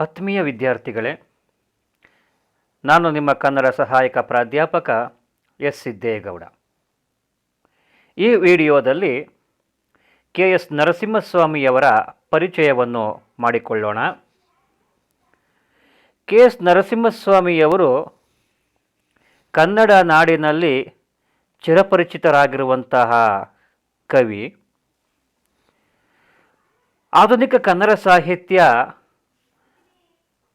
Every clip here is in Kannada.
ಆತ್ಮೀಯ ವಿದ್ಯಾರ್ಥಿಗಳೇ, ನಾನು ನಿಮ್ಮ ಕನ್ನಡ ಸಹಾಯಕ ಪ್ರಾಧ್ಯಾಪಕ ಎಸ್. ಸಿದ್ದೇಗೌಡ. ಈ ವಿಡಿಯೋದಲ್ಲಿ ಕೆ. ಎಸ್. ನರಸಿಂಹಸ್ವಾಮಿಯವರ ಪರಿಚಯವನ್ನು ಮಾಡಿಕೊಳ್ಳೋಣ. ಕೆ. ಎಸ್. ನರಸಿಂಹಸ್ವಾಮಿಯವರು ಕನ್ನಡ ನಾಡಿನಲ್ಲಿ ಚಿರಪರಿಚಿತರಾಗಿರುವಂತಹ ಕವಿ. ಆಧುನಿಕ ಕನ್ನಡ ಸಾಹಿತ್ಯ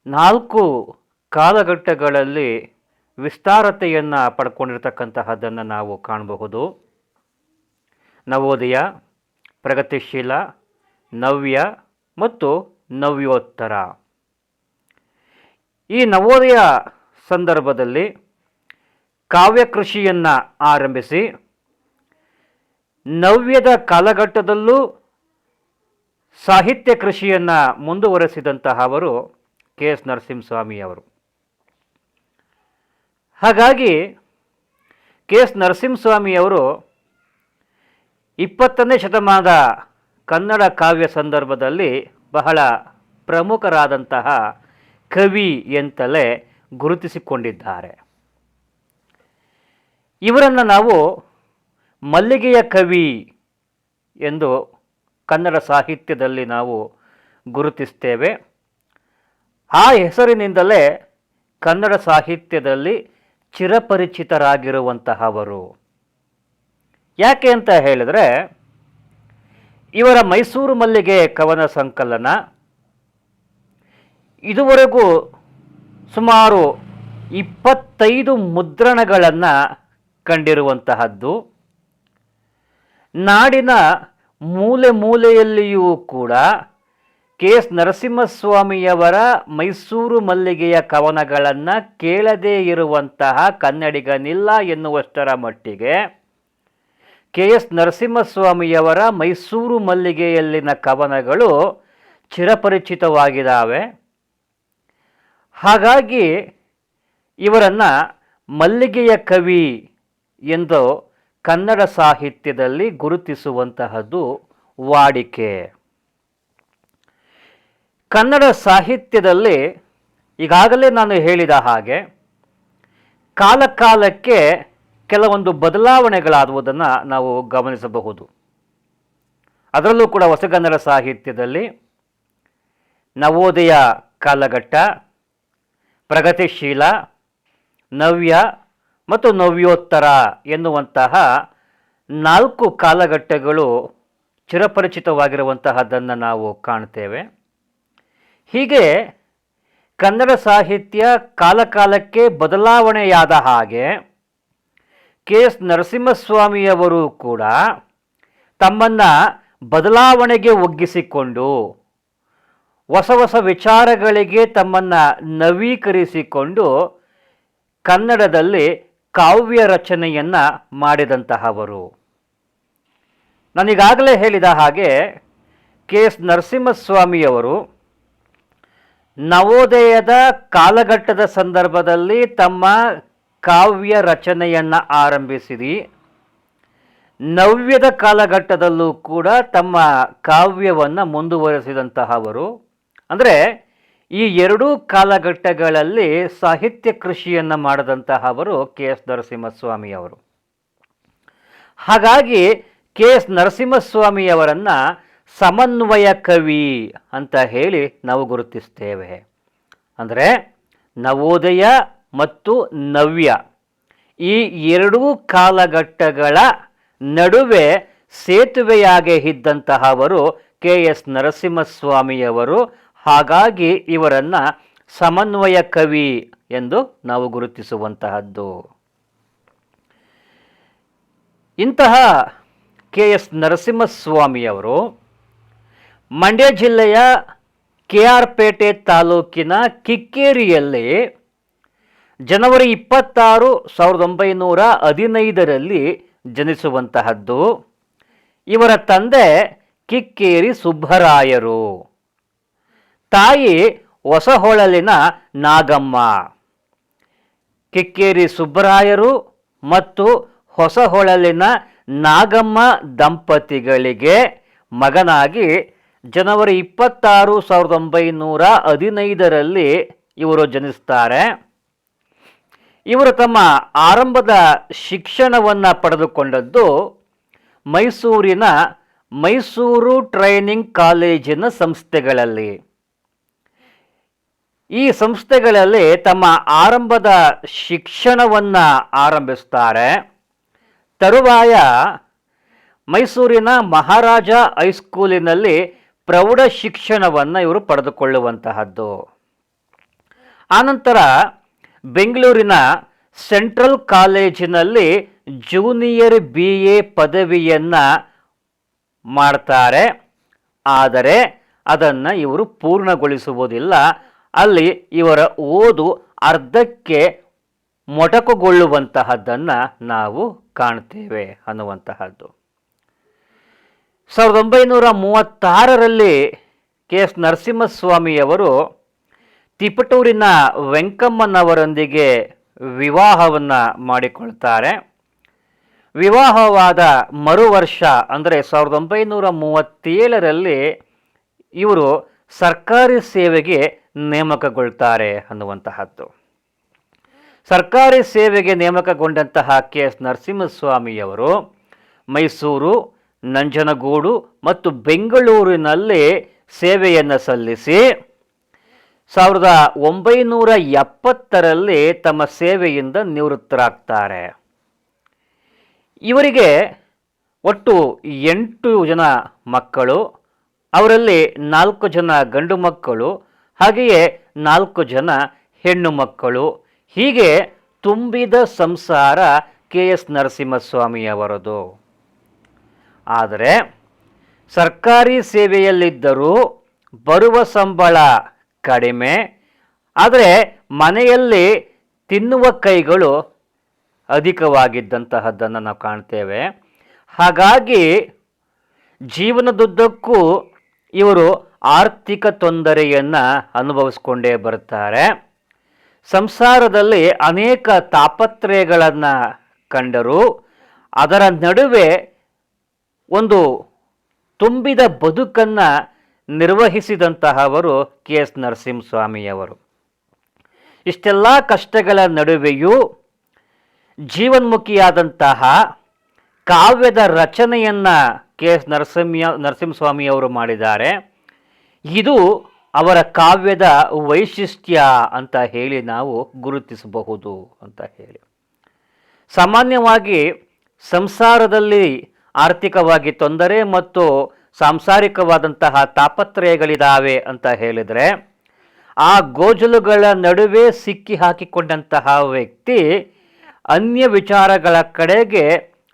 ನಾಲ್ಕು ಕಾಲಘಟ್ಟಗಳಲ್ಲಿ ವಿಸ್ತಾರತೆಯನ್ನು ಪಡ್ಕೊಂಡಿರ್ತಕ್ಕಂತಹದ್ದನ್ನು ನಾವು ಕಾಣಬಹುದು. ನವೋದಯ, ಪ್ರಗತಿಶೀಲ, ನವ್ಯ ಮತ್ತು ನವ್ಯೋತ್ತರ. ಈ ನವೋದಯ ಸಂದರ್ಭದಲ್ಲಿ ಕಾವ್ಯ ಕೃಷಿಯನ್ನು ಆರಂಭಿಸಿ, ನವ್ಯದ ಕಾಲಘಟ್ಟದಲ್ಲೂ ಸಾಹಿತ್ಯ ಕೃಷಿಯನ್ನು ಮುಂದುವರೆಸಿದಂತಹ ಅವರು ಕೆ ಎಸ್ ನರಸಿಂಹಸ್ವಾಮಿ ಅವರು. ಹಾಗಾಗಿ ಕೆ ಎಸ್ ನರಸಿಂಹಸ್ವಾಮಿಯವರು ಇಪ್ಪತ್ತನೇ ಶತಮಾನದ ಕನ್ನಡ ಕಾವ್ಯ ಸಂದರ್ಭದಲ್ಲಿ ಬಹಳ ಪ್ರಮುಖರಾದಂತಹ ಕವಿ ಎಂತಲೇ ಗುರುತಿಸಿಕೊಂಡಿದ್ದಾರೆ. ಇವರನ್ನು ನಾವು ಮಲ್ಲಿಗೆಯ ಕವಿ ಎಂದು ಕನ್ನಡ ಸಾಹಿತ್ಯದಲ್ಲಿ ನಾವು ಗುರುತಿಸ್ತೇವೆ. ಆ ಹೆಸರಿನಿಂದಲೇ ಕನ್ನಡ ಸಾಹಿತ್ಯದಲ್ಲಿ ಚಿರಪರಿಚಿತರಾಗಿರುವಂತಹವರು. ಯಾಕೆ ಅಂತ ಹೇಳಿದ್ರೆ, ಇವರ ಮೈಸೂರು ಮಲ್ಲಿಗೆ ಕವನ ಸಂಕಲನ ಇದುವರೆಗೂ ಸುಮಾರು ಇಪ್ಪತ್ತೈದು ಮುದ್ರಣಗಳನ್ನು ಕಂಡಿರುವಂತಹದ್ದು. ನಾಡಿನ ಮೂಲೆ ಮೂಲೆಯಲ್ಲಿಯೂ ಕೂಡ ಕೆ ಎಸ್ ನರಸಿಂಹಸ್ವಾಮಿಯವರ ಮೈಸೂರು ಮಲ್ಲಿಗೆಯ ಕವನಗಳನ್ನು ಕೇಳದೇ ಇರುವಂತಹ ಕನ್ನಡಿಗನಿಲ್ಲ ಎನ್ನುವಷ್ಟರ ಮಟ್ಟಿಗೆ ಕೆ ಎಸ್ ನರಸಿಂಹಸ್ವಾಮಿಯವರ ಮೈಸೂರು ಮಲ್ಲಿಗೆಯಲ್ಲಿನ ಕವನಗಳು ಚಿರಪರಿಚಿತವಾಗಿದ್ದಾವೆ ಹಾಗಾಗಿ ಇವರನ್ನು ಮಲ್ಲಿಗೆಯ ಕವಿ ಎಂದು ಕನ್ನಡ ಸಾಹಿತ್ಯದಲ್ಲಿ ಗುರುತಿಸುವಂತಹದ್ದು ವಾಡಿಕೆ. ಕನ್ನಡ ಸಾಹಿತ್ಯದಲ್ಲಿ ಈಗಾಗಲೇ ನಾನು ಹೇಳಿದ ಹಾಗೆ ಕಾಲಕಾಲಕ್ಕೆ ಕೆಲವೊಂದು ಬದಲಾವಣೆಗಳಾಗುವುದನ್ನು ನಾವು ಗಮನಿಸಬಹುದು. ಅದರಲ್ಲೂ ಕೂಡ ಹೊಸಗನ್ನಡ ಸಾಹಿತ್ಯದಲ್ಲಿ ನವೋದಯ ಕಾಲಘಟ್ಟ, ಪ್ರಗತಿಶೀಲ, ನವ್ಯ ಮತ್ತು ನವ್ಯೋತ್ತರ ಎನ್ನುವಂತಹ ನಾಲ್ಕು ಕಾಲಘಟ್ಟಗಳು ಚಿರಪರಿಚಿತವಾಗಿರುವಂತಹದ್ದನ್ನು ನಾವು ಕಾಣ್ತೇವೆ. ಹೀಗೆ ಕನ್ನಡ ಸಾಹಿತ್ಯ ಕಾಲಕಾಲಕ್ಕೆ ಬದಲಾವಣೆಯಾದ ಹಾಗೆ ಕೆ ಎಸ್ ನರಸಿಂಹಸ್ವಾಮಿಯವರು ಕೂಡ ತಮ್ಮನ್ನು ಬದಲಾವಣೆಗೆ ಒಗ್ಗಿಸಿಕೊಂಡು ಹೊಸ ಹೊಸ ವಿಚಾರಗಳಿಗೆ ತಮ್ಮನ್ನು ನವೀಕರಿಸಿಕೊಂಡು ಕನ್ನಡದಲ್ಲಿ ಕಾವ್ಯ ರಚನೆಯನ್ನು ಮಾಡಿದಂತಹವರು. ನನಗಾಗಲೇ ಹೇಳಿದ ಹಾಗೆ ಕೆ ಎಸ್ ನರಸಿಂಹಸ್ವಾಮಿಯವರು ನವೋದಯದ ಕಾಲಘಟ್ಟದ ಸಂದರ್ಭದಲ್ಲಿ ತಮ್ಮ ಕಾವ್ಯ ರಚನೆಯನ್ನು ಆರಂಭಿಸಿರಿ ನವ್ಯದ ಕಾಲಘಟ್ಟದಲ್ಲೂ ಕೂಡ ತಮ್ಮ ಕಾವ್ಯವನ್ನು ಮುಂದುವರೆಸಿದಂತಹವರು. ಅಂದರೆ ಈ ಎರಡೂ ಕಾಲಘಟ್ಟಗಳಲ್ಲಿ ಸಾಹಿತ್ಯ ಕೃಷಿಯನ್ನು ಮಾಡಿದಂತಹವರು ಕೆ ಎಸ್ ನರಸಿಂಹಸ್ವಾಮಿಯವರು. ಹಾಗಾಗಿ ಕೆ ಎಸ್ ನರಸಿಂಹಸ್ವಾಮಿಯವರನ್ನು ಸಮನ್ವಯ ಕವಿ ಅಂತ ಹೇಳಿ ನಾವು ಗುರುತಿಸ್ತೇವೆ. ಅಂದರೆ ನವೋದಯ ಮತ್ತು ನವ್ಯ ಈ ಎರಡೂ ಕಾಲಘಟ್ಟಗಳ ನಡುವೆ ಸೇತುವೆಯಾಗಿ ಇದ್ದಂತಹವರು ಕೆ ಎಸ್ ನರಸಿಂಹಸ್ವಾಮಿಯವರು. ಹಾಗಾಗಿ ಇವರನ್ನು ಸಮನ್ವಯ ಕವಿ ಎಂದು ನಾವು ಗುರುತಿಸುವಂತಹದ್ದು. ಇಂತಹ ಕೆ ಎಸ್ ನರಸಿಂಹಸ್ವಾಮಿಯವರು ಮಂಡ್ಯ ಜಿಲ್ಲೆಯ ಕೆ ಆರ್ ಪೇಟೆ ತಾಲೂಕಿನ ಕಿಕ್ಕೇರಿಯಲ್ಲಿ ಜನವರಿ ಇಪ್ಪತ್ತಾರು ಸಾವಿರದ ಒಂಬೈನೂರ ಹದಿನೈದರಲ್ಲಿ ಜನಿಸುವಂತಹದ್ದು. ಇವರ ತಂದೆ ಕಿಕ್ಕೇರಿ ಸುಬ್ಬರಾಯರು. ತಾಯಿ ಹೊಸಹೊಳಲಿನ ನಾಗಮ್ಮ. ಕಿಕ್ಕೇರಿ ಸುಬ್ಬರಾಯರು ಮತ್ತು ಹೊಸಹೊಳಲಿನ ನಾಗಮ್ಮ ದಂಪತಿಗಳಿಗೆ ಮಗನಾಗಿ ಜನವರಿ ಇಪ್ಪತ್ತಾರು ಸಾವಿರದ ಒಂಬೈನೂರ ಹದಿನೈದರಲ್ಲಿ ಇವರು ಜನಿಸ್ತಾರೆ. ಇವರು ತಮ್ಮ ಆರಂಭದ ಶಿಕ್ಷಣವನ್ನು ಪಡೆದುಕೊಂಡದ್ದು ಮೈಸೂರಿನ ಮೈಸೂರು ಟ್ರೈನಿಂಗ್ ಕಾಲೇಜಿನ ಸಂಸ್ಥೆಗಳಲ್ಲಿ. ಈ ಸಂಸ್ಥೆಗಳಲ್ಲಿ ತಮ್ಮ ಆರಂಭದ ಶಿಕ್ಷಣವನ್ನು ಆರಂಭಿಸ್ತಾರೆ. ತರುವಾಯ ಮೈಸೂರಿನ ಮಹಾರಾಜ ಹೈಸ್ಕೂಲಿನಲ್ಲಿ ಪ್ರೌಢ ಶಿಕ್ಷಣವನ್ನು ಇವರು ಪಡೆದುಕೊಳ್ಳುವಂತಹದ್ದು. ಆನಂತರ ಬೆಂಗಳೂರಿನ ಸೆಂಟ್ರಲ್ ಕಾಲೇಜಿನಲ್ಲಿ ಜೂನಿಯರ್ ಬಿ ಎ ಪದವಿಯನ್ನು ಮಾಡ್ತಾರೆ. ಆದರೆ ಅದನ್ನು ಇವರು ಪೂರ್ಣಗೊಳಿಸುವುದಿಲ್ಲ. ಅಲ್ಲಿ ಇವರ ಓದು ಅರ್ಧಕ್ಕೆ ಮೊಟಕುಗೊಳ್ಳುವಂತಹದ್ದನ್ನು ನಾವು ಕಾಣ್ತೇವೆ ಅನ್ನುವಂತಹದ್ದು. ಸಾವಿರದ ಒಂಬೈನೂರ ಮೂವತ್ತಾರರಲ್ಲಿ ಕೆ ಎಸ್ ನರಸಿಂಹಸ್ವಾಮಿಯವರು ತಿಪಟೂರಿನ ವೆಂಕಮ್ಮನವರೊಂದಿಗೆ ವಿವಾಹವನ್ನು ಮಾಡಿಕೊಳ್ತಾರೆ. ವಿವಾಹವಾದ ಮರು ವರ್ಷ ಅಂದರೆ ಸಾವಿರದ ಒಂಬೈನೂರ ಮೂವತ್ತೇಳರಲ್ಲಿ ಇವರು ಸರ್ಕಾರಿ ಸೇವೆಗೆ ನೇಮಕಗೊಳ್ತಾರೆ ಅನ್ನುವಂತಹದ್ದು. ಸರ್ಕಾರಿ ಸೇವೆಗೆ ನೇಮಕಗೊಂಡಂತಹ ಕೆ ಎಸ್ ನರಸಿಂಹಸ್ವಾಮಿಯವರು ಮೈಸೂರು ನಂಜನಗೂಡು ಮತ್ತು ಬೆಂಗಳೂರಿನಲ್ಲಿ ಸೇವೆಯನ್ನು ಸಲ್ಲಿಸಿ ಸಾವಿರದ ಒಂಬೈನೂರ ಎಪ್ಪತ್ತರಲ್ಲಿ ತಮ್ಮ ಸೇವೆಯಿಂದ ನಿವೃತ್ತರಾಗ್ತಾರೆ. ಇವರಿಗೆ ಒಟ್ಟು ಎಂಟು ಜನ ಮಕ್ಕಳು, ಅವರಲ್ಲಿ ನಾಲ್ಕು ಜನ ಗಂಡು ಮಕ್ಕಳು, ಹಾಗೆಯೇ ನಾಲ್ಕು ಜನ ಹೆಣ್ಣು ಮಕ್ಕಳು. ಹೀಗೆ ತುಂಬಿದ ಸಂಸಾರ ಕೆ ಎಸ್ ನರಸಿಂಹಸ್ವಾಮಿಯವರದು. ಆದರೆ ಸರ್ಕಾರಿ ಸೇವೆಯಲ್ಲಿದ್ದರೂ ಬರುವ ಸಂಬಳ ಕಡಿಮೆ, ಆದರೆ ಮನೆಯಲ್ಲಿ ತಿನ್ನುವ ಕೈಗಳು ಅಧಿಕವಾಗಿದ್ದಂತಹದ್ದನ್ನು ನಾವು ಕಾಣ್ತೇವೆ. ಹಾಗಾಗಿ ಜೀವನದುದ್ದಕ್ಕೂ ಇವರು ಆರ್ಥಿಕ ತೊಂದರೆಯನ್ನು ಅನುಭವಿಸ್ಕೊಂಡೇ ಬರ್ತಾರೆ ಸಂಸಾರದಲ್ಲಿ ಅನೇಕ ತಾಪತ್ರಯಗಳನ್ನು ಕಂಡರು, ಅದರ ನಡುವೆ ಒಂದು ತುಂಬಿದ ಬದುಕನ್ನು ನಿರ್ವಹಿಸಿದಂತಹವರು ಕೆ ಎಸ್ ನರಸಿಂಹಸ್ವಾಮಿಯವರು. ಇಷ್ಟೆಲ್ಲ ಕಷ್ಟಗಳ ನಡುವೆಯೂ ಜೀವನ್ಮುಖಿಯಾದಂತಹ ಕಾವ್ಯದ ರಚನೆಯನ್ನು ಕೆ ಎಸ್ ನರಸಿಂಹ, ನರಸಿಂಹಸ್ವಾಮಿಯವರು ಮಾಡಿದ್ದಾರೆ. ಇದು ಅವರ ಕಾವ್ಯದ ವೈಶಿಷ್ಟ್ಯ ಅಂತ ಹೇಳಿ ನಾವು ಗುರುತಿಸಬಹುದು ಅಂತ ಹೇಳಿ. ಸಾಮಾನ್ಯವಾಗಿ ಸಂಸಾರದಲ್ಲಿ ಆರ್ಥಿಕವಾಗಿ ತೊಂದರೆ ಮತ್ತು ಸಾಂಸಾರಿಕವಾದಂತಹ ತಾಪತ್ರಯಗಳಿದ್ದಾವೆ ಅಂತ ಹೇಳಿದರೆ, ಆ ಗೋಜಲುಗಳ ನಡುವೆ ಸಿಕ್ಕಿ ಹಾಕಿಕೊಂಡಂತಹ ವ್ಯಕ್ತಿ ಅನ್ಯ ವಿಚಾರಗಳ ಕಡೆಗೆ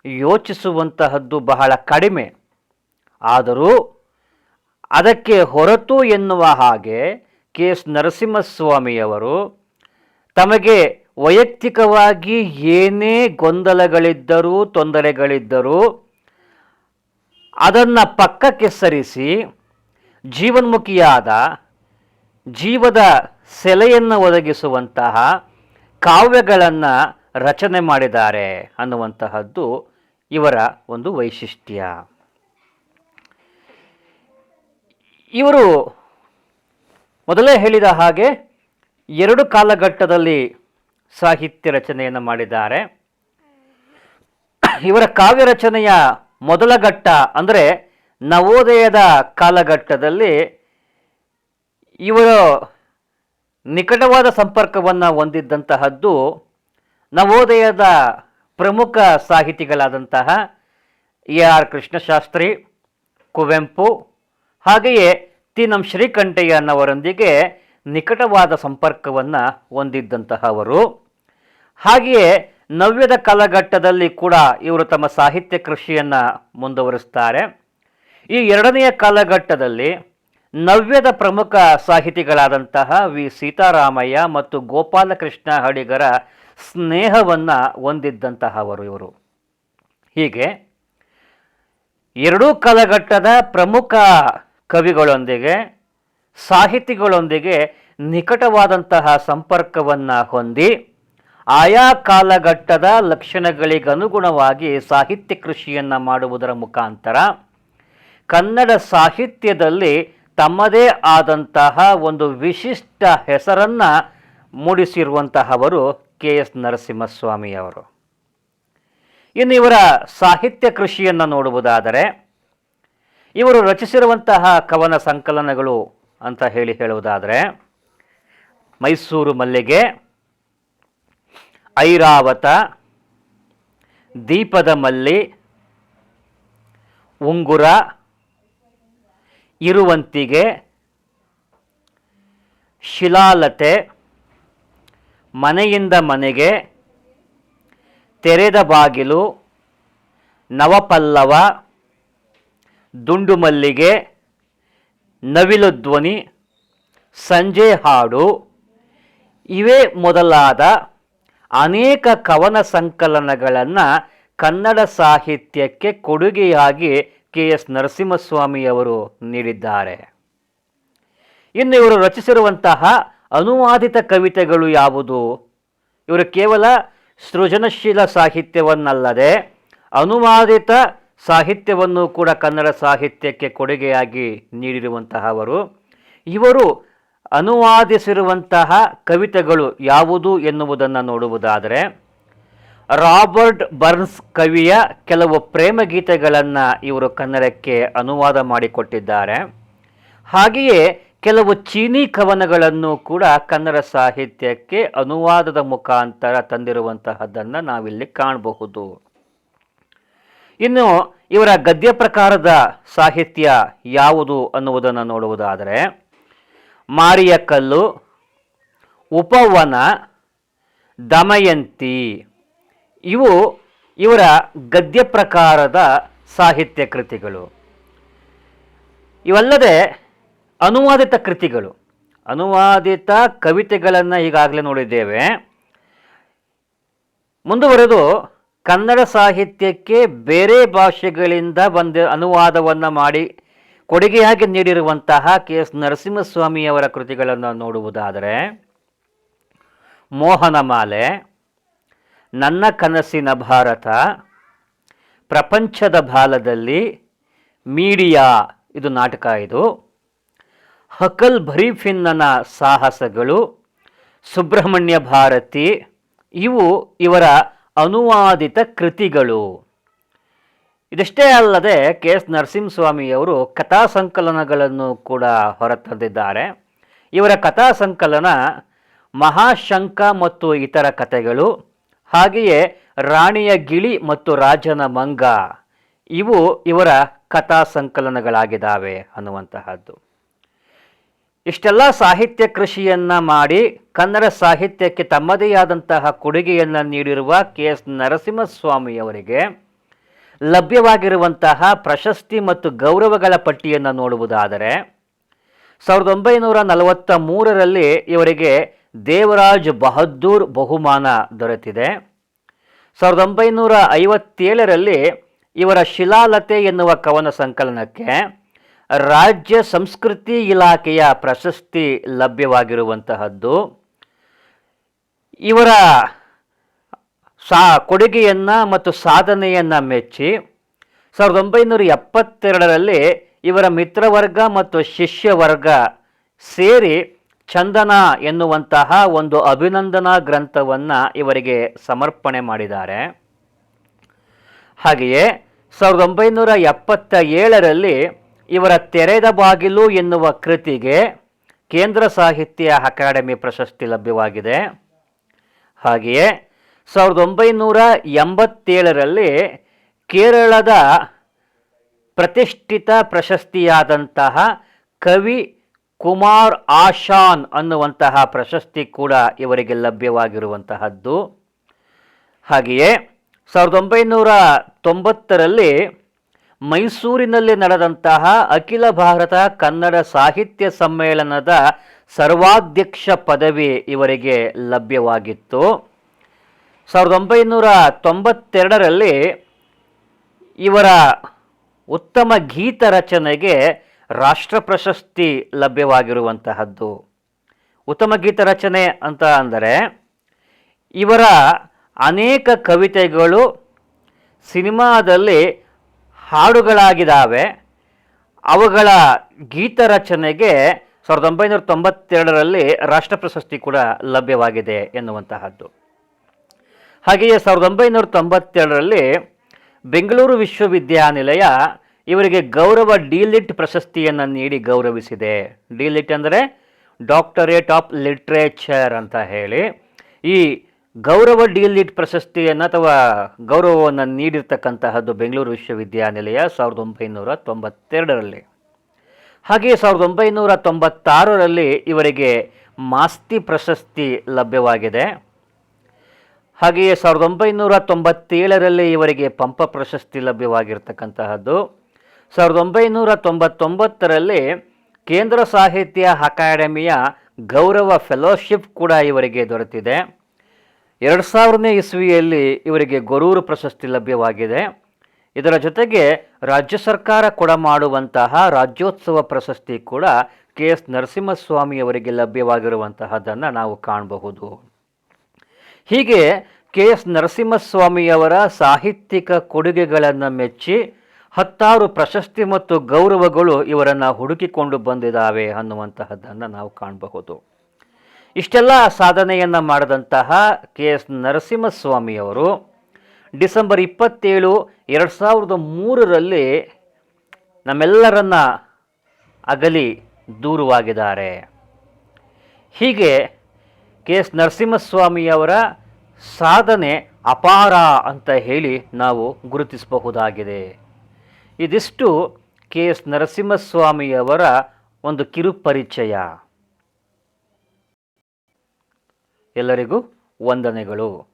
ಯೋಚಿಸುವಂತಹದ್ದು ಬಹಳ ಕಡಿಮೆ. ಆದರೂ ಅದಕ್ಕೆ ಹೊರತು ಎನ್ನುವ ಹಾಗೆ ಕೆ ಎಸ್ ನರಸಿಂಹಸ್ವಾಮಿಯವರು ತಮಗೆ ವೈಯಕ್ತಿಕವಾಗಿ ಏನೇ ಗೊಂದಲಗಳಿದ್ದರೂ, ತೊಂದರೆಗಳಿದ್ದರೂ ಅದನ್ನು ಪಕ್ಕಕ್ಕೆ ಸರಿಸಿ ಜೀವನ್ಮುಖಿಯಾದ ಜೀವದ ಸೆಲೆಯನ್ನು ಒದಗಿಸುವಂತಹ ಕಾವ್ಯಗಳನ್ನು ರಚನೆ ಮಾಡಿದ್ದಾರೆ ಅನ್ನುವಂತಹದ್ದು ಇವರ ಒಂದು ವೈಶಿಷ್ಟ್ಯ. ಇವರು ಮೊದಲೇ ಹೇಳಿದ ಹಾಗೆ ಎರಡು ಕಾಲಘಟ್ಟದಲ್ಲಿ ಸಾಹಿತ್ಯ ರಚನೆಯನ್ನು ಮಾಡಿದ್ದಾರೆ. ಇವರ ಕಾವ್ಯ ರಚನೆಯ ಮೊದಲ ಘಟ್ಟ ಅಂದರೆ ನವೋದಯದ ಕಾಲಘಟ್ಟದಲ್ಲಿ ಇವರು ನಿಕಟವಾದ ಸಂಪರ್ಕವನ್ನು ಹೊಂದಿದ್ದಂತಹದ್ದು ನವೋದಯದ ಪ್ರಮುಖ ಸಾಹಿತಿಗಳಾದಂತಹ ಎ ಆರ್ ಕೃಷ್ಣಶಾಸ್ತ್ರಿ, ಕುವೆಂಪು, ಹಾಗೆಯೇ ತಿ ನಂ ಶ್ರೀಕಂಠಯ್ಯನವರೊಂದಿಗೆ ನಿಕಟವಾದ ಸಂಪರ್ಕವನ್ನು ಹೊಂದಿದ್ದಂತಹವರು. ಹಾಗೆಯೇ ನವ್ಯದ ಕಾಲಘಟ್ಟದಲ್ಲಿ ಕೂಡ ಇವರು ತಮ್ಮ ಸಾಹಿತ್ಯ ಕೃಷಿಯನ್ನು ಮುಂದುವರಿಸ್ತಾರೆ. ಈ ಎರಡನೆಯ ಕಾಲಘಟ್ಟದಲ್ಲಿ ನವ್ಯದ ಪ್ರಮುಖ ಸಾಹಿತಿಗಳಾದಂತಹ ವಿ. ಸೀತಾರಾಮಯ್ಯ ಮತ್ತು ಗೋಪಾಲಕೃಷ್ಣ ಹಡಿಗರ ಸ್ನೇಹವನ್ನು ಹೊಂದಿದ್ದಂತಹವರು ಇವರು. ಹೀಗೆ ಎರಡೂ ಕಾಲಘಟ್ಟದ ಪ್ರಮುಖ ಕವಿಗಳೊಂದಿಗೆ, ಸಾಹಿತಿಗಳೊಂದಿಗೆ ನಿಕಟವಾದಂತಹ ಸಂಪರ್ಕವನ್ನು ಹೊಂದಿ ಆಯಾ ಕಾಲಘಟ್ಟದ ಲಕ್ಷಣಗಳಿಗನುಗುಣವಾಗಿ ಸಾಹಿತ್ಯ ಕೃಷಿಯನ್ನು ಮಾಡುವುದರ ಮುಖಾಂತರ ಕನ್ನಡ ಸಾಹಿತ್ಯದಲ್ಲಿ ತಮ್ಮದೇ ಆದಂತಹ ಒಂದು ವಿಶಿಷ್ಟ ಹೆಸರನ್ನು ಮೂಡಿಸಿರುವಂತಹವರು ಕೆ ಎಸ್ ನರಸಿಂಹಸ್ವಾಮಿಯವರು. ಇನ್ನು ಇವರ ಸಾಹಿತ್ಯ ಕೃಷಿಯನ್ನು ನೋಡುವುದಾದರೆ, ಇವರು ರಚಿಸಿರುವಂತಹ ಕವನ ಸಂಕಲನಗಳು ಅಂತ ಹೇಳಿ ಹೇಳುವುದಾದರೆ, ಮೈಸೂರು ಮಲ್ಲಿಗೆ ಐರಾವತ ದೀಪದ ಮಲ್ಲಿ ಉಂಗುರ, ಇರುವಂತಿಗೆ, ಶಿಲಾಲತೆ, ಮನೆಯಿಂದ ಮನೆಗೆ, ತೆರೆದ ಬಾಗಿಲು, ನವಪಲ್ಲವ ದುಂಡು ಮಲ್ಲಿಗೆ ನವಿಲು ಧ್ವನಿ, ಸಂಜೆ ಹಾಡು, ಇವೇ ಮೊದಲಾದ ಅನೇಕ ಕವನ ಸಂಕಲನಗಳನ್ನು ಕನ್ನಡ ಸಾಹಿತ್ಯಕ್ಕೆ ಕೊಡುಗೆಯಾಗಿ ಕೆ ಎಸ್ ನರಸಿಂಹಸ್ವಾಮಿಯವರು ನೀಡಿದ್ದಾರೆ. ಇನ್ನು ಇವರು ರಚಿಸಿರುವಂತಹ ಅನುವಾದಿತ ಕವಿತೆಗಳು ಯಾವುದು? ಇವರು ಕೇವಲ ಸೃಜನಶೀಲ ಸಾಹಿತ್ಯವನ್ನಲ್ಲದೆ ಅನುವಾದಿತ ಸಾಹಿತ್ಯವನ್ನು ಕೂಡ ಕನ್ನಡ ಸಾಹಿತ್ಯಕ್ಕೆ ಕೊಡುಗೆಯಾಗಿ ನೀಡಿರುವಂತಹವರು. ಇವರು ಅನುವಾದಿಸಿರುವಂತಹ ಕವಿತೆಗಳು ಯಾವುದು ಎನ್ನುವುದನ್ನು ನೋಡುವುದಾದರೆ, ರಾಬರ್ಟ್ ಬರ್ನ್ಸ್ ಕವಿಯ ಕೆಲವು ಪ್ರೇಮಗೀತೆಗಳನ್ನು ಇವರು ಕನ್ನಡಕ್ಕೆ ಅನುವಾದ ಮಾಡಿಕೊಟ್ಟಿದ್ದಾರೆ. ಹಾಗೆಯೇ ಕೆಲವು ಚೀನಿ ಕವನಗಳನ್ನು ಕೂಡ ಕನ್ನಡ ಸಾಹಿತ್ಯಕ್ಕೆ ಅನುವಾದದ ಮುಖಾಂತರ ತಂದಿರುವಂತಹದ್ದನ್ನು ನಾವಿಲ್ಲಿ ಕಾಣಬಹುದು. ಇನ್ನು ಇವರ ಗದ್ಯ ಪ್ರಕಾರದ ಸಾಹಿತ್ಯ ಯಾವುದು ಅನ್ನುವುದನ್ನು ನೋಡುವುದಾದರೆ ಮಾರಿಯ ಕಲ್ಲು ಉಪವನ, ದಮಯಂತಿ. ಇವು ಇವರ ಗದ್ಯ ಪ್ರಕಾರದ ಸಾಹಿತ್ಯ ಕೃತಿಗಳು. ಇವಲ್ಲದೆ ಅನುವಾದಿತ ಕೃತಿಗಳು. ಅನುವಾದಿತ ಕವಿತೆಗಳನ್ನು ಈಗಾಗಲೇ ನೋಡಿದ್ದೇವೆ. ಮುಂದುವರೆದು ಕನ್ನಡ ಸಾಹಿತ್ಯಕ್ಕೆ ಬೇರೆ ಭಾಷೆಗಳಿಂದ ಬಂದ ಅನುವಾದವನ್ನು ಮಾಡಿ ಕೊಡುಗೆಯಾಗಿ ನೀಡಿರುವಂತಹ ಕೆ ಎಸ್ ನರಸಿಂಹಸ್ವಾಮಿಯವರ ಕೃತಿಗಳನ್ನು ನೋಡುವುದಾದರೆ ಮೋಹನಮಾಲೆ ನನ್ನ ಕನಸಿನ ಭಾರತ, ಪ್ರಪಂಚದ ಬಾಲದಲ್ಲಿ ಮೀಡಿಯಾ, ಇದು ನಾಟಕ ಇದು, ಹಕಲ್ ಭರೀಫಿನ್ನನ ಸಾಹಸಗಳು, ಸುಬ್ರಹ್ಮಣ್ಯ ಭಾರತಿ, ಇವು ಇವರ ಅನುವಾದಿತ ಕೃತಿಗಳು. ಇದಿಷ್ಟೇ ಅಲ್ಲದೆ ಕೆ ಎಸ್ ನರಸಿಂಹಸ್ವಾಮಿಯವರು ಕಥಾ ಸಂಕಲನಗಳನ್ನು ಕೂಡ ಹೊರತಂದಿದ್ದಾರೆ. ಇವರ ಕಥಾ ಸಂಕಲನ ಮಹಾಶಂಕ ಮತ್ತು ಇತರ ಕಥೆಗಳು, ಹಾಗೆಯೇ ರಾಣಿಯ ಗಿಳಿ ಮತ್ತು ರಾಜನ ಮಂಗ, ಇವು ಇವರ ಕಥಾ ಸಂಕಲನಗಳಾಗಿದ್ದಾವೆ ಅನ್ನುವಂತಹದ್ದು. ಇಷ್ಟೆಲ್ಲ ಸಾಹಿತ್ಯ ಕೃಷಿಯನ್ನು ಮಾಡಿ ಕನ್ನಡ ಸಾಹಿತ್ಯಕ್ಕೆ ತಮ್ಮದೇ ಆದಂತಹ ಕೊಡುಗೆಯನ್ನು ನೀಡಿರುವ ಕೆ ಎಸ್ ನರಸಿಂಹಸ್ವಾಮಿಯವರಿಗೆ ಲಭ್ಯವಾಗಿರುವಂತಹ ಪ್ರಶಸ್ತಿ ಮತ್ತು ಗೌರವಗಳ ಪಟ್ಟಿಯನ್ನು ನೋಡುವುದಾದರೆ, ಸಾವಿರದ ಒಂಬೈನೂರ ನಲವತ್ತ ಮೂರರಲ್ಲಿ ಇವರಿಗೆ ದೇವರಾಜ್ ಬಹದ್ದೂರ್ ಬಹುಮಾನ ದೊರೆತಿದೆ. ಸಾವಿರದ ಒಂಬೈನೂರ ಐವತ್ತೇಳರಲ್ಲಿ ಇವರ ಶಿಲಾಲತೆ ಎನ್ನುವ ಕವನ ಸಂಕಲನಕ್ಕೆ ರಾಜ್ಯ ಸಂಸ್ಕೃತಿ ಇಲಾಖೆಯ ಪ್ರಶಸ್ತಿ ಲಭ್ಯವಾಗಿರುವಂತಹದ್ದು. ಇವರ ಸಾ ಕೊಡುಗೆಯನ್ನು ಮತ್ತು ಸಾಧನೆಯನ್ನು ಮೆಚ್ಚಿ ಸಾವಿರದ ಒಂಬೈನೂರ ಎಪ್ಪತ್ತೆರಡರಲ್ಲಿ ಇವರ ಮಿತ್ರವರ್ಗ ಮತ್ತು ಶಿಷ್ಯ ವರ್ಗ ಸೇರಿ ಚಂದನ ಎನ್ನುವಂತಹ ಒಂದು ಅಭಿನಂದನಾ ಗ್ರಂಥವನ್ನು ಇವರಿಗೆ ಸಮರ್ಪಣೆ ಮಾಡಿದ್ದಾರೆ. ಹಾಗೆಯೇ ಸಾವಿರದ ಒಂಬೈನೂರ ಎಪ್ಪತ್ತ ಏಳರಲ್ಲಿ ಇವರ ತೆರೆದ ಬಾಗಿಲು ಎನ್ನುವ ಕೃತಿಗೆ ಕೇಂದ್ರ ಸಾಹಿತ್ಯ ಅಕಾಡೆಮಿ ಪ್ರಶಸ್ತಿ ಲಭ್ಯವಾಗಿದೆ. ಹಾಗೆಯೇ ಸಾವಿರದ ಒಂಬೈನೂರ ಎಂಬತ್ತೇಳರಲ್ಲಿ ಕೇರಳದ ಪ್ರತಿಷ್ಠಿತ ಪ್ರಶಸ್ತಿಯಾದಂತಹ ಕವಿ ಕುಮಾರ್ ಆಶಾನ್ ಅನ್ನುವಂತಹ ಪ್ರಶಸ್ತಿ ಕೂಡ ಇವರಿಗೆ ಲಭ್ಯವಾಗಿರುವಂತಹದ್ದು. ಹಾಗೆಯೇ ಸಾವಿರದ ಒಂಬೈನೂರ ತೊಂಬತ್ತರಲ್ಲಿ ಮೈಸೂರಿನಲ್ಲಿ ನಡೆದಂತಹ ಅಖಿಲ ಭಾರತ ಕನ್ನಡ ಸಾಹಿತ್ಯ ಸಮ್ಮೇಳನದ ಸರ್ವಾಧ್ಯಕ್ಷ ಪದವಿ ಇವರಿಗೆ ಲಭ್ಯವಾಗಿತ್ತು. ಸಾವಿರದ ಒಂಬೈನೂರ ತೊಂಬತ್ತೆರಡರಲ್ಲಿ ಇವರ ಉತ್ತಮ ಗೀತ ರಚನೆಗೆ ರಾಷ್ಟ್ರ ಪ್ರಶಸ್ತಿ ಲಭ್ಯವಾಗಿರುವಂತಹದ್ದು. ಉತ್ತಮ ಗೀತ ರಚನೆ ಅಂತ ಅಂದರೆ ಇವರ ಅನೇಕ ಕವಿತೆಗಳು ಸಿನಿಮಾದಲ್ಲಿ ಹಾಡುಗಳಾಗಿದ್ದಾವೆ. ಅವುಗಳ ಗೀತ ರಚನೆಗೆ ಸಾವಿರದ ಒಂಬೈನೂರ ತೊಂಬತ್ತೆರಡರಲ್ಲಿ ರಾಷ್ಟ್ರ ಪ್ರಶಸ್ತಿ ಕೂಡ ಲಭ್ಯವಾಗಿದೆ ಎನ್ನುವಂತಹದ್ದು. ಹಾಗೆಯೇ ಸಾವಿರದ ಒಂಬೈನೂರ ತೊಂಬತ್ತೇಳರಲ್ಲಿ ಬೆಂಗಳೂರು ವಿಶ್ವವಿದ್ಯಾನಿಲಯ ಇವರಿಗೆ ಗೌರವ ಡಿಲಿಟ್ ಪ್ರಶಸ್ತಿಯನ್ನು ನೀಡಿ ಗೌರವಿಸಿದೆ. ಡಿಲಿಟ್ ಅಂದರೆ ಡಾಕ್ಟರೇಟ್ ಆಫ್ ಲಿಟ್ರೇಚರ್ ಅಂತ ಹೇಳಿ. ಈ ಗೌರವ ಡಿಲಿಟ್ ಪ್ರಶಸ್ತಿಯನ್ನು ಅಥವಾ ಗೌರವವನ್ನು ನೀಡಿರ್ತಕ್ಕಂತಹದ್ದು ಬೆಂಗಳೂರು ವಿಶ್ವವಿದ್ಯಾನಿಲಯ ಸಾವಿರದ ಒಂಬೈನೂರ ತೊಂಬತ್ತೆರಡರಲ್ಲಿ. ಹಾಗೆಯೇ ಸಾವಿರದ ಒಂಬೈನೂರ ತೊಂಬತ್ತಾರರಲ್ಲಿ ಇವರಿಗೆ ಮಾಸ್ತಿ ಪ್ರಶಸ್ತಿ ಲಭ್ಯವಾಗಿದೆ. ಹಾಗೆಯೇ ಸಾವಿರದ ಒಂಬೈನೂರ ತೊಂಬತ್ತೇಳರಲ್ಲಿ ಇವರಿಗೆ ಪಂಪ ಪ್ರಶಸ್ತಿ ಲಭ್ಯವಾಗಿರ್ತಕ್ಕಂತಹದ್ದು. ಸಾವಿರದ ಒಂಬೈನೂರ ತೊಂಬತ್ತೊಂಬತ್ತರಲ್ಲಿ ಕೇಂದ್ರ ಸಾಹಿತ್ಯ ಅಕಾಡೆಮಿಯ ಗೌರವ ಫೆಲೋಶಿಪ್ ಕೂಡ ಇವರಿಗೆ ದೊರೆತಿದೆ. ಎರಡು ಸಾವಿರನೇ ಇಸ್ವಿಯಲ್ಲಿ ಇವರಿಗೆ ಗೊರೂರು ಪ್ರಶಸ್ತಿ ಲಭ್ಯವಾಗಿದೆ. ಇದರ ಜೊತೆಗೆ ರಾಜ್ಯ ಸರ್ಕಾರ ಕೂಡ ಮಾಡುವಂತಹ ರಾಜ್ಯೋತ್ಸವ ಪ್ರಶಸ್ತಿ ಕೂಡ ಕೆ ಎಸ್ ನರಸಿಂಹಸ್ವಾಮಿಯವರಿಗೆ ಲಭ್ಯವಾಗಿರುವಂತಹದ್ದನ್ನು ನಾವು ಕಾಣಬಹುದು. ಹೀಗೆ ಕೆ ಎಸ್ ನರಸಿಂಹಸ್ವಾಮಿಯವರ ಸಾಹಿತ್ಯಿಕ ಕೊಡುಗೆಗಳನ್ನು ಮೆಚ್ಚಿ ಹತ್ತಾರು ಪ್ರಶಸ್ತಿ ಮತ್ತು ಗೌರವಗಳು ಇವರನ್ನು ಹುಡುಕಿಕೊಂಡು ಬಂದಿದ್ದಾವೆ ಅನ್ನುವಂತಹದ್ದನ್ನು ನಾವು ಕಾಣಬಹುದು. ಇಷ್ಟೆಲ್ಲ ಸಾಧನೆಯನ್ನು ಮಾಡಿದಂತಹ ಕೆ ಎಸ್ ನರಸಿಂಹಸ್ವಾಮಿಯವರು ಡಿಸೆಂಬರ್ ಇಪ್ಪತ್ತೇಳು ಎರಡು ಸಾವಿರದ ಮೂರರಲ್ಲಿ ನಮ್ಮೆಲ್ಲರನ್ನ ಅಗಲಿ ದೂರವಾಗಿದ್ದಾರೆ. ಹೀಗೆ ಕೆ ಎಸ್ ನರಸಿಂಹಸ್ವಾಮಿಯವರ ಸಾಧನೆ ಅಪಾರ ಅಂತ ಹೇಳಿ ನಾವು ಗುರುತಿಸಬಹುದಾಗಿದೆ. ಇದಿಷ್ಟು ಕೆ ಎಸ್ ನರಸಿಂಹಸ್ವಾಮಿಯವರ ಒಂದು ಕಿರು ಪರಿಚಯ ಎಲ್ಲರಿಗೂ ವಂದನೆಗಳು.